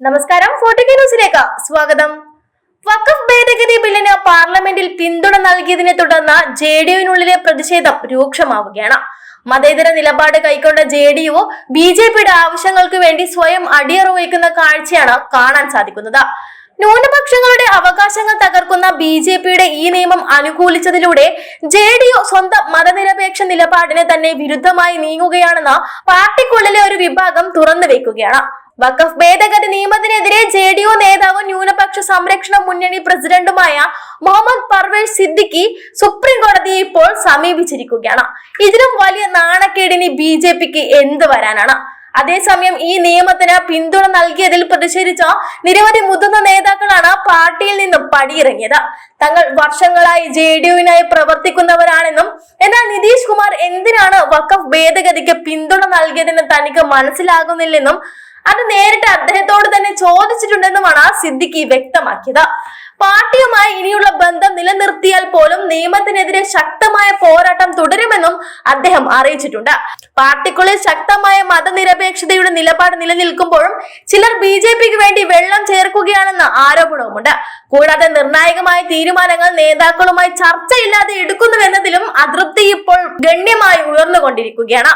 നമസ്കാരം ന്യൂസിലേക്ക് സ്വാഗതം. വഖഫ് ഭേദഗതി ബില്ലിന് പാർലമെന്റിൽ പിന്തുണ നൽകിയതിനെ തുടർന്ന് ജെ ഡി യുവിനുള്ളിലെ പ്രതിഷേധം രൂക്ഷമാവുകയാണ്. മതേതര നിലപാട് കൈക്കൊണ്ട J D U B J പിയുടെ ആവശ്യങ്ങൾക്ക് വേണ്ടി സ്വയം അടിയറവയ്ക്കുന്ന കാഴ്ചയാണ് കാണാൻ സാധിക്കുന്നത്. ന്യൂനപക്ഷങ്ങളുടെ അവകാശങ്ങൾ തകർക്കുന്ന ബി ജെ പിയുടെ ഈ നിയമം അനുകൂലിച്ചതിലൂടെ ജെ ഡി യു സ്വന്തം മതനിരപേക്ഷ നിലപാടിന് തന്നെ വിരുദ്ധമായി നീങ്ങുകയാണെന്ന് പാർട്ടിക്കുള്ളിലെ ഒരു വിഭാഗം തുറന്നു വെക്കുകയാണ് വഖഫ് ഭേദഗതി നിയമത്തിനെതിരെ ജെ ഡി യു നേതാവും ന്യൂനപക്ഷ സംരക്ഷണ മുന്നണി പ്രസിഡന്റുമായ മുഹമ്മദ് പർവേഷ് സിദ്ദിഖി സുപ്രീം കോടതിയെ ഇപ്പോൾ സമീപിച്ചിരിക്കുകയാണ്. ഇതിലും വലിയ നാണക്കേടിനി ബി ജെ പിക്ക് എന്ത് വരാനാണ്? അതേസമയം ഈ നിയമത്തിന് പിന്തുണ നൽകിയതിൽ പ്രതിഷേധിച്ച നിരവധി മുതിർന്ന നേതാക്കളാണ് പാർട്ടിയിൽ നിന്നും പടിയിറങ്ങിയത്. തങ്ങൾ വർഷങ്ങളായി ജെ ഡി യുവിനായി പ്രവർത്തിക്കുന്നവരാണെന്നും എന്നാൽ നിതീഷ് കുമാർ എന്തിനാണ് വഖഫ് ഭേദഗതിക്ക് പിന്തുണ നൽകിയതെന്ന് തനിക്ക് മനസ്സിലാകുന്നില്ലെന്നും അത് നേരിട്ട് അദ്ദേഹത്തോട് തന്നെ ചോദിച്ചിട്ടുണ്ടെന്നുമാണ് സിദ്ദിഖി വ്യക്തമാക്കിയത്. പാർട്ടിയുമായി ഇനിയുള്ള ബന്ധം നിലനിർത്തിയാൽ പോലും നിയമത്തിനെതിരെ ശക്തമായ പോരാട്ടം തുടരുമെന്നും അദ്ദേഹം അറിയിച്ചിട്ടുണ്ട്. പാർട്ടിക്കുള്ളിൽ ശക്തമായ മതനിരപേക്ഷതയുടെ നിലപാട് നിലനിൽക്കുമ്പോഴും ചിലർ ബി ജെ പിക്ക് വേണ്ടി വെള്ളം ചേർക്കുകയാണെന്ന ആരോപണവുമുണ്ട്. കൂടാതെ നിർണായകമായ തീരുമാനങ്ങൾ നേതാക്കളുമായി ചർച്ചയില്ലാതെ എടുക്കുന്നുവെന്നതിലും അതൃപ്തി ഇപ്പോൾ ഗണ്യമായി ഉയർന്നുകൊണ്ടിരിക്കുകയാണ്.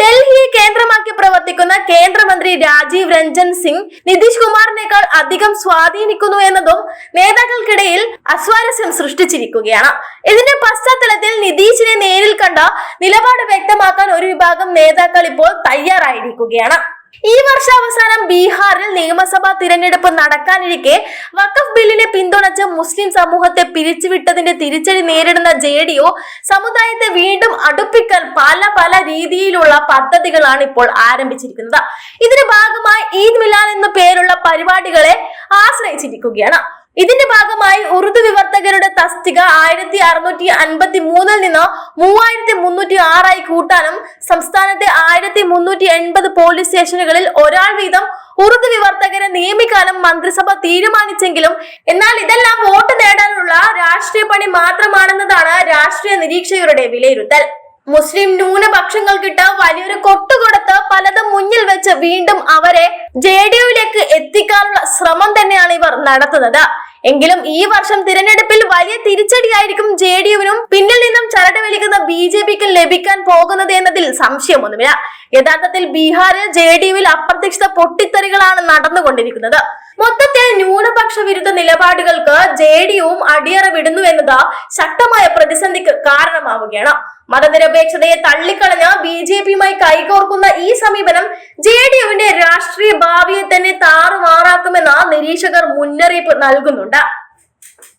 ഡൽഹിയെ കേന്ദ്രമാക്കി പ്രവർത്തിക്കുന്ന കേന്ദ്രമന്ത്രി രാജീവ് രഞ്ജൻ സിംഗ് നിതീഷ് കുമാറിനേക്കാൾ അധികം സ്വാധീനിക്കുന്നു എന്നതും നേതാക്കൾക്കിടയിൽ അസ്വാരസ്യം സൃഷ്ടിച്ചിരിക്കുകയാണ്. ഇതിന്റെ പശ്ചാത്തലത്തിൽ നിതീഷിനെ നേരിൽ കണ്ട നിലപാട് വ്യക്തമാക്കാൻ ഒരു വിഭാഗം നേതാക്കൾ ഇപ്പോൾ തയ്യാറായിരിക്കുകയാണ്. ഈ വർഷാവസാനം ബീഹാറിൽ നിയമസഭാ തിരഞ്ഞെടുപ്പ് നടക്കാനിരിക്കെ വഖഫ് ബില്ലിനെ പിന്തുണച്ച് മുസ്ലിം സമൂഹത്തെ പിരിച്ചുവിട്ടതിന്റെ തിരിച്ചടി നേരിടുന്ന ജെ ഡി ഒ സമുദായത്തെ വീണ്ടും അടുപ്പിക്കാൻ പല പല രീതിയിലുള്ള പദ്ധതികളാണ് ഇപ്പോൾ ആരംഭിച്ചിരിക്കുന്നത്. ഇതിന്റെ ഭാഗമായി ഈദ് മിലാൻ എന്ന പേരുള്ള പരിപാടികളെ ആശ്രയിച്ചിരിക്കുകയാണ്. ഇതിന്റെ ഭാഗമായി ഉറുദു വിവർത്തകരുടെ തസ്തിക ആയിരത്തി അറുന്നൂറ്റി അൻപത്തി മൂന്നിൽ നിന്ന് മൂവായിരത്തി മുന്നൂറ്റി ആറായി കൂട്ടാനും സംസ്ഥാനത്തെ ആയിരത്തി മുന്നൂറ്റി എൺപത് പോലീസ് സ്റ്റേഷനുകളിൽ ഒരാൾ വീതം ഉറുദു വിവർത്തകരെ നിയമിക്കാനും മന്ത്രിസഭ തീരുമാനിച്ചെങ്കിലും എന്നാൽ ഇതെല്ലാം വോട്ട് നേടാനുള്ള രാഷ്ട്രീയ പണി മാത്രമാണെന്നതാണ് രാഷ്ട്രീയ നിരീക്ഷകരുടെ വിലയിരുത്തൽ. മുസ്ലിം ന്യൂനപക്ഷങ്ങൾക്കിട്ട് വലിയൊരു കൊട്ടുകൊടുത്ത് പലതും മുന്നിൽ വെച്ച് വീണ്ടും അവരെ ജെ ഡി യുവിലേക്ക് എത്തിക്കാനുള്ള ശ്രമം തന്നെയാണ് ഇവർ നടത്തുന്നത്. എങ്കിലും ഈ വർഷം തിരഞ്ഞെടുപ്പിൽ വലിയ തിരിച്ചടിയായിരിക്കും ജെ ഡി യുവിനും പിന്നിൽ നിന്നും ചരട് വലിക്കുന്ന ബി ജെ പിക്കും ലഭിക്കാൻ പോകുന്നത് എന്നതിൽ സംശയമൊന്നുമില്ല. യഥാർത്ഥത്തിൽ ബീഹാറിൽ ജെ ഡി യുവിൽ അപ്രതീക്ഷിത പൊട്ടിത്തെറികളാണ് നടന്നുകൊണ്ടിരിക്കുന്നത്. മൊത്തത്തിൽ ന്യൂനപക്ഷ വിരുദ്ധ നിലപാടുകൾക്ക് ജെ ഡി യുവും അടിയറ വിടുന്നു എന്നത് ശക്തമായ പ്രതിസന്ധിക്ക് കാരണമാവുകയാണ്. മതനിരപേക്ഷതയെ തള്ളിക്കളഞ്ഞ് ബി ജെ പിയുമായി കൈകോർക്കുന്ന ഈ സമീപനം ജെ ഡി യുവിന്റെ രാഷ്ട്രീയ ഭാവിയെ തന്നെ താറുമാറാക്കുമെന്ന് നിരീക്ഷകർ മുന്നറിയിപ്പ് നൽകുന്നുണ്ട്.